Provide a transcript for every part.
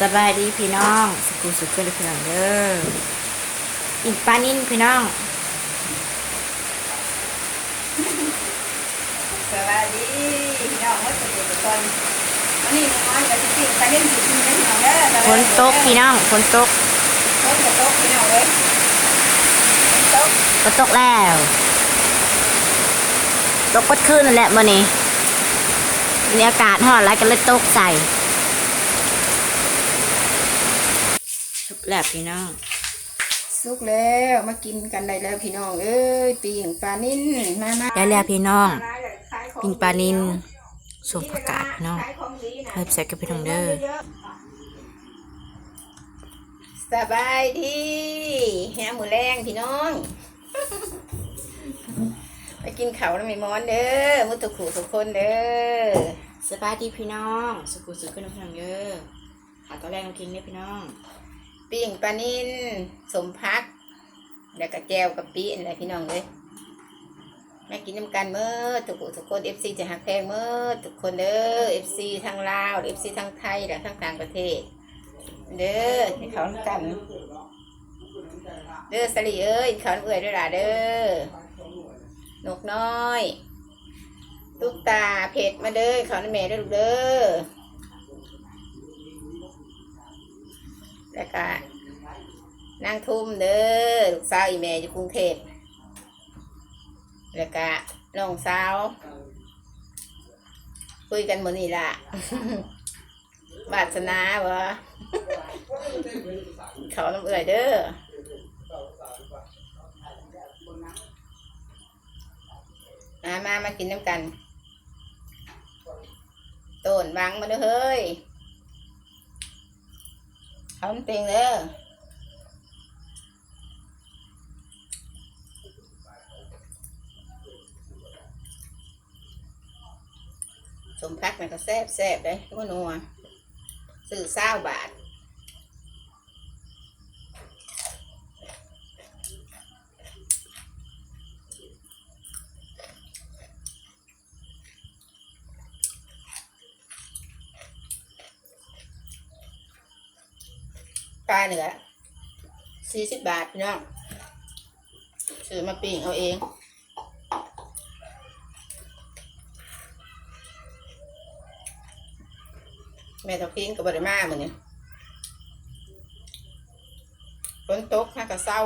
สบายดีพี่น้อง สกูสุขเพื่อนพี่น้องเด้ออีกปลานิ่นพี่น้องสวัสดีพี่น้องวัดสุขทุกคนวันนี้น้อยกับพี่ไปเล่นสิกินได้พี่น้องเด้อฝนตกพี่น้องฝนตกฝนจะตกพี่น้องเว้ยฝนตกฝนตกแล้ว ตกปัดคืนนั่นแหละมื่อนี้มีอากาศร้อนแล้วก็เลยตกใส่สุก แล้วพี่น้องสุกแล้วมากินกันได้แล้วพี่น้องเอ้ยปีงปลานิ่นมามาได้แล้วพี่น้องปิงปลานิลสมผักกาดพี่น้องเพิ่มใส่กับพี่น้องเด้อสบายดีแฮมหมูแรงพี่น้องไปกินเขาวแล้วไม่มอนเด้อมุตุขู่ทุกคนเด้อสบายดีพี่น้องสกูสุขเพื่อนพี่น้องเด้อหาตอนแรกเรากินเนี่ยพี่น้อง ปิ้งปลานินสมพัก แล้วก็แจวกับปีอะไรพี่น้องเลยมากินน้ำกันเมื่อทุกคนทุกคนเอฟซีจะหักแพงเมื่อทุกคนเด้อเอฟซีทางลาวเอฟซีทางไทยและทางต่างประเทศ เด้อให้เขานำกัน เด้อสลีเอ้ยเขาเอื่อยด้วยล่ะเด้อนกน้อย ลูกตาเผ็ดมาเด้อเขาในแม่ด้อลูกเด้อ แล้วก็นางทุ่มเด้อลูกสาวอีแม่อยู่กรุงเทพแล้วก็น้องสาวคุยกันหมดนี่ล่ะบาสนาวะเขาน้ำเอื่อยเด้อมามามากินน้ำกันต้นวางมาเด้อเฮ้ย ทำเต็งเด้อสมพักมันก็แซ่บแซ่บเลยก็นัวซื้อเศร้าบาท ปลาเหนือสี่สิบบาทพี่น้องซื้อมาปิ้งเอาเองแม่ทอกิ้งกับบริมาเหมือนนี้ฝนตกห้ากระเศร้า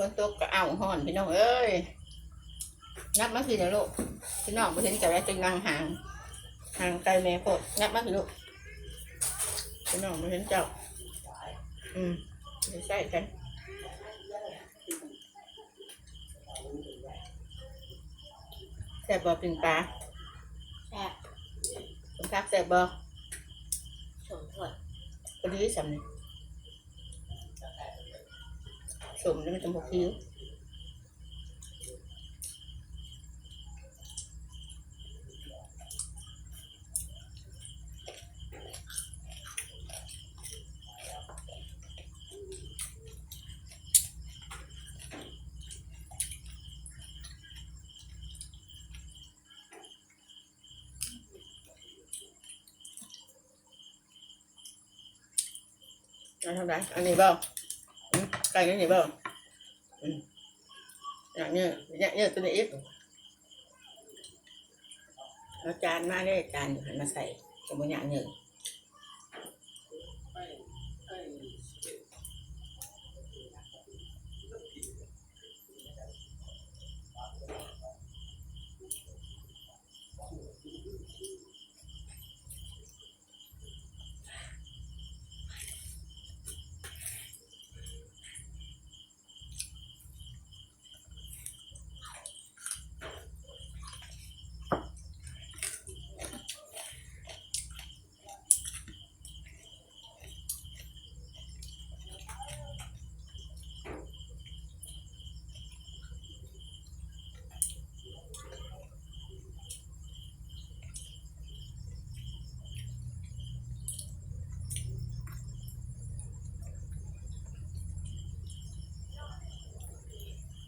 ฝนตกก็เอาห่อนพี่น้องเอ้ยงับมาสิเดี๋ยวลูกพี่น้องไปเห็นจะได้จึงนั่งห่างห่างไกลแม่โพดงับมาสิลูกพี่น้องไปเห็นเจ้าอืมไปใส่กันแซ่บบ่ปิ่งปลาแซ่บผมทักแซ่บบ่สมถ้วยพอดีสำนึกส มนี่มันจะหกคิ้วเอาทำไรอันนี้บ่อืมไก่นี่บ่อืมอย่าง นี้อย่างนี้ตัวนี้อีกเอาจานมาเลยจานอยู่หันมาใส่สมมติอย่างนี้ ม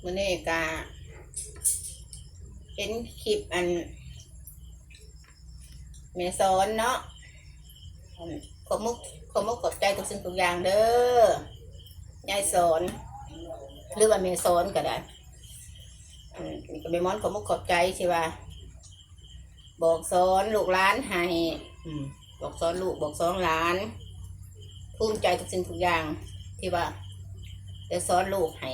มื่อนี้กาเห็นคลิปอันเมซอนเนาะขอมุกขอมุกขอบใจทุกสิ่งทุกอย่างเด้อยายสอนหรือว่าเมซอนก็ได้มนี่ก็เมมอนขอมุกขอบใจใช่ว่าบอกสอนลูกหลานให้บอกสอนลูกบอกสอนหลานภูมิใจทุกสิ่งทุกอย่างที่ว่าจะสอนลูกให้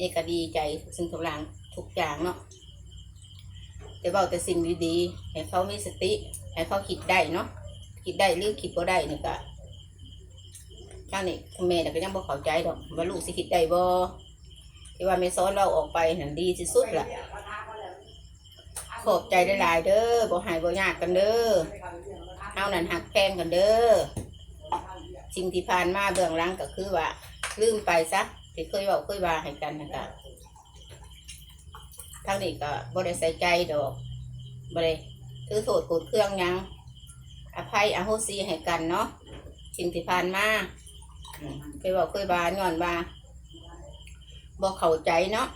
นี่ก็ดีใจสิ่งทุกอย่างทุกอย่างเนาะแต่บอกแต่สิ่งดีๆให้เขามีสติ ให้เขาคิดได้เนาะคิดได้หรือคิดบ่ได้นี่ก็ทางนี้คุณแม่ก็ยังบ่เข้าใจดอกว่าลูกสิคิดได้บ่ที่ว่าแม่สอนเราออกไปนั่นดีที่สุดล่ะขอบใจได้หลายเด้อบ่ใหายบ่ยากกันเด้อเฮานั่นหักแพงกันเด้อสิ่งที่ผ่านมาเบื้องหลังก็คือว่าลืมไปซะ ที่เคยเว้าเคยว่าให้กันนะคะทางนี้ก็บ่ได้ใส่ใจดอกบ่ได้ถือโทษโกรธเครื่องยัง อภัยอโหสิให้กันเนาะสิ่งที่ผ่านมาเคยเว้าเคยว่าย้อนว่าบ่เข้าใจเนาะ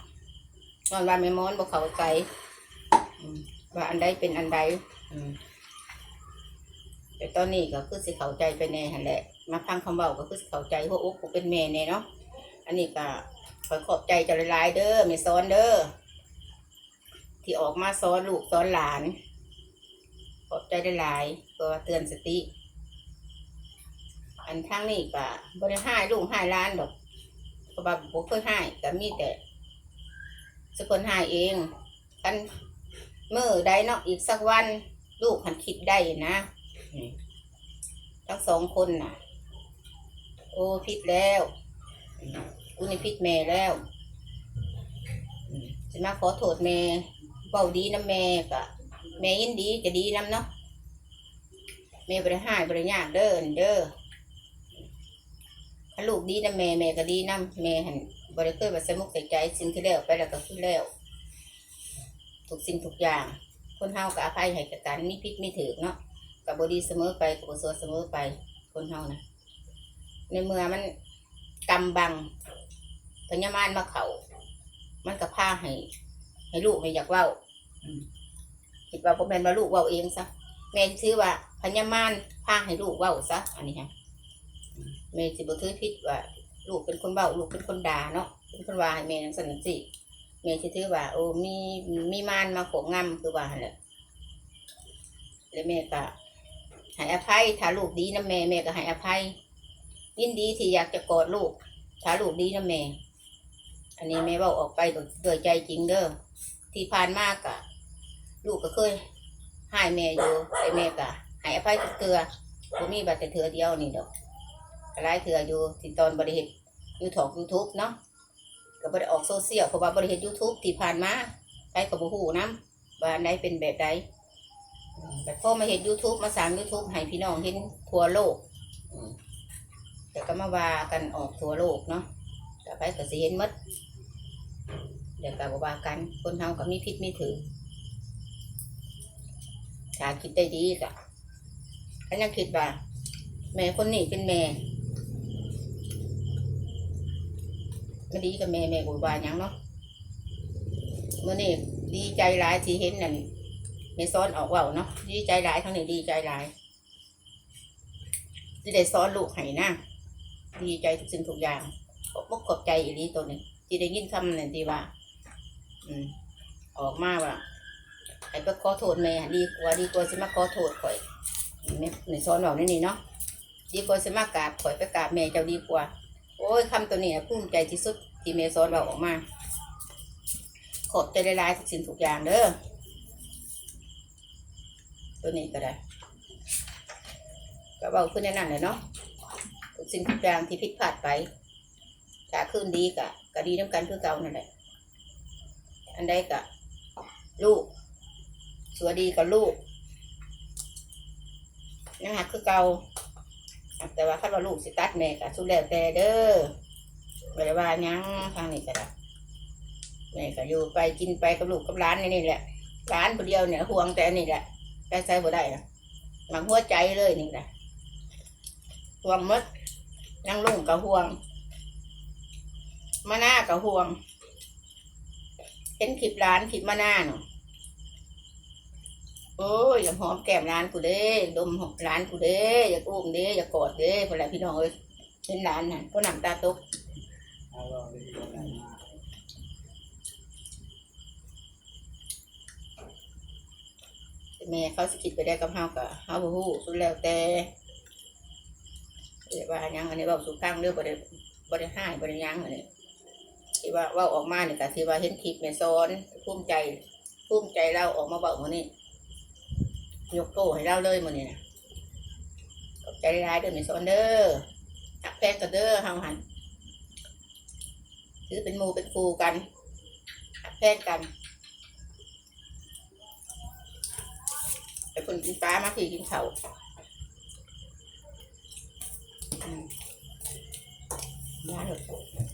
ย้อนว่าแม่มอนบ่เข้าใจว่าอันใดเป็นอันใดแต่ตอนนี้ก็คือสิเข้าใจไปแน่หันแหละ มาฟังคำเบาก็คือสิเข้าใจหัวอกกูเป็นแม่แน่เนาะ อันนี้ก็ขอขอบใจเจะหลายๆเด้อไม่ซ้อนเด้อที่ออกมาซ้อนลูกซ้อนหลาน ขอบใจหลายๆก็เตือนสติ อันทั้งนี้ก็บริหายลูกหายหล้านดอกเพราะว่าผมเคยหายก็มีแต่สกคนหายเองกันเมื่อใดเนาะอีกสักวัน ลูกหันคิดได้นะอืมทั้งสองคนน่ะ โอ้ผิดแล้ว อืมกูนี่ผิดแม่แล้วอืมจะมาขอโทษแม่เบาดีนะแม่กะแม่ยินดีจะดีน้ำเนาะแม่บริหารบริยากเด้อเด้อถ้าลูกดีนะแม่แม่ก็ดีน้ำแม่หันบริเคยแบบสมุกใส่ใจสิ่งที่แล้วไปแล้วก็คือแล้วทุกสิ่งทุกอย่าง คนเฮากับอภัยให้กับกันมีพิษมีถือเนาะกับบดีเสมอไปกับบสวเสมอไปคนเฮานะในเมื่อมัน กำบังพญามารมาเขา มันกับพาให้ ให้ลูกไม่อยากเว้าอืมคิดว่าผมเป็นว่าลูกเว้าเองซะแม่ชื่อว่าพญามารพาให้ลูกเว้าซะอันนี้ฮะอืมแม่สิบ่ถือผิดว่า ลูกเป็นคนเว้าลูกเป็นคนด่าเนาะเป็นคนว่าให้แม่นังสนันสิแม่สิถือว่า โอ้มีมีมารมาโขงงำคือว่าหั่นแหละแล้วแม่ก็ให้อภัยถ้าลูกดีนะแม่แม่ก็ให้อภัย ยินดีที่อยากจะกอดลูกถ้าลูกดีนะแม่ อันนี้แม่เว่าออกไปด้วยใจจริงเด้อที่ผ่านมากะลูกก็เคยให้แม่อยู่แต่แม่ก็ให้อภัยทุกเตือบ่มีบัตรแต่เถือเดียวนี่ดอกก็หลายเถืออยู่ที่ตอนบริเหตุยูทอกยูทูบเนาะก็บ่ได้ออกโซเชียลเพราะว่าบ่ได้เฮ็ด YouTube ที่ผ่านมาไปก็บ่ฮู้นํว่าอันใดเป็นแบบใดแต่พอมาเฮ็ด YouTube มาสร้าง YouTube ให้พี่น้องเห็นทั่วโลกอื แต่ก็มาว่ากันออกทั่วโลกเนาะก็ไปก็สิเห็นหมดเดี๋ยวก็บว่ากันคนเฮาก็มีผิดมีถือถ้าคิดได้ดีก็ก็ยังคิดว่าแม่คนนี้เป็นแม่ไม่ดีกับแม่แม่บุบายังเนาะเมื่อนี่ดีใจหลายที่เห็นนั่นแม่ซ้อนออกเว่าเนาะดีใจหลายทั้งนี้ดีใจหลายที่ได้ซ้อนลูกให้นะ ดีใจทุกสิ่งทุกอย่างขอบกขอบใจอีนี้ตัวนี้ที่ได้ยินคำนั่นดีว่า อืม ออกมาว่าให้ไปขอโทษแม่ดีกว่าดีกว่าสิมาขอโทษข่อยแม่ในซ้อนบอกนี่นี่เนาะดีกว่าสิมากราบข่อยไปกราบแม่เจ้าดีกว่า โอ้ยคำตัวนี้นะภูมิใจที่สุดที่เมซอนเราออกมา ขอบใจหลายๆทุกสิ่งทุกอย่างเด้อตัวนี้ก็ได้ก็เบาขึ้นในนั้นเลยเนาะ ทุกสิ่งทุกอย่างที่ผิดพลาดไปถ้าขึ้นดีกะก็ดีน้ำกันคือเก่านั่นแหละอันใดกะลูก สวัสดีกับลูกนะฮะคือเก่าแต่ว่าคันว่าลูกสิตัดแม่ก็สุดแล้วแต่เด้อบ่ได้ว่ายังทางนี้ก็ได้แม่ก็อยู่ไปกินไปกับลูกกับร้านนี่นี่แหละร้านคนเดียวเนี่ยห่วงแต่นี่แหละแกใช้บ่ได้นะหลังหัวใจเลยนี่แหละห่วงมด นั่งลุงกับห่วงมาหน้ากับห่วง เห็นคลิปร้านคลิปมาหน้าเนาะโอ้ยอย่าหอมแก้มร้านกูเด้ดมร้านกูเด้อย่าอุ้มเด้อย่ากอดเด้พอแล้วพี่น้องเอ้ยเห็นร้านน่ะก็หนังตาตกเอาเราเลยที่เราได้มาแม่เขาสิคิดไปได้กับเฮากับเฮาบ่ฮู้สุดแล้วแต่ แต่ว่ายังอันนี้เว้าสู่ฟังเด้องบ่ได้บ่ได้ห้ายบ่ได้หยังอันนี้ที่ว่าว้าออกมาเนี่ยก็ที่ว่าเห็นคลิปแม่สอนภูมิใจภูมิใจเราออกมาเว้ามื้อนี้ยกโตให้เราเลยมื้อนี้น่ะขอบใจหลายเด้อแม่สอนเด้อหักแพงกันเด้อเฮาหันถือเป็นมูเป็นครูกันหักแพงกันไปคนกินปลามาขี่กินเขาว อืมมาเถอะ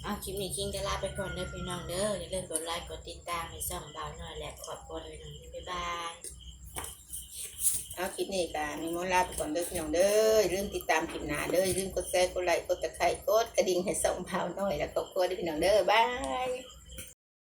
เอาคลิปนี้คิงจะลาไปก่อนเด้อพี่น้องเด้ออย่าลืมกดไลค์กดติดตามให้ช่องบ่าวน้อยและขอบคุณพี่น้องบ๊ายบายเอาคลิปนี้กันมีมอลาไปก่อนเด้อพี่น้องเด้ออย่าลืมติดตามคลิปหน้าเด้ออย่าลืมกดแชร์กดไลค์กดตะไคร้กดกระดิ่งให้ส่องเผาหน่อยแล้วก็กดด้วยพี่น้องเด้อบาย